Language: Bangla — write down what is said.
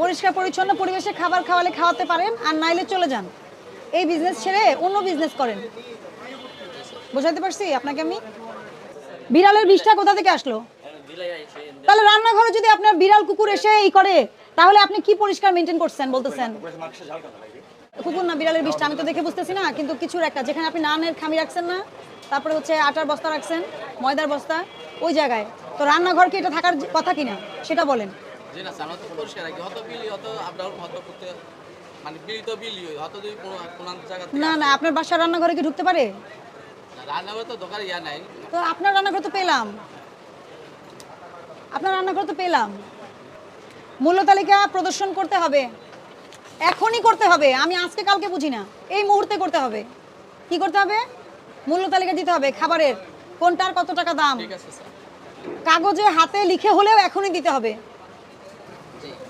পরিষ্কার পরিচ্ছন্ন পরিবেশে খাবার খাওয়ালে খাওয়াতে পারেন, আর নাইলে চলে যান। এই বিজনেস ছেড়ে অন্য বিজনেস করেন। বোঝাতে পারছি আপনাকে আমি? বিড়ালের বিষটা কোথা থেকে আসলো? তাহলে রান্নাঘরে যদি আপনার বিড়াল কুকুর এসে এই করে, তাহলে আপনি কি পরিষ্কার মেনটেন করছেন বলতেছেন? কুকুর না, বিড়ালের বিষটা আমি তো দেখে বুঝতেছি না, কিন্তু কিছুর একটা, যেখানে আপনি নানের খামি রাখছেন না, তারপরে হচ্ছে আটার বস্তা রাখছেন, ময়দার বস্তা, ওই জায়গায়। তো রান্নাঘর কি এটা থাকার কথা কিনা? সেটা বলেন। যে না আমরা তো পরিষ্কার রাখি। হয়তো বিলি হয়তো আপডাউন হয়তো করতে মানে বিলি তো বিলি হয়তো যদি কোনো কোনো জায়গা না না আপনার বাসার রান্নাঘরে কি ঢুকতে পারে? রান্নাঘরে তো দোকানে ইয়া নাই। তো আপনার রান্নাঘর তো পেলাম। আপনার রান্নাঘর তো পেলাম। মূল্য তালিকা প্রদর্শন করতে হবে। এখনই করতে হবে। আমি আজকে কালকে বুঝি না। এই মুহূর্তে করতে হবে। কি করতে হবে? মূল্য তালিকা দিতে হবে খাবারের। কোনটার কত টাকা দাম? কাগজে হাতে লিখে হলেও এখনই দিতে হবে। 对。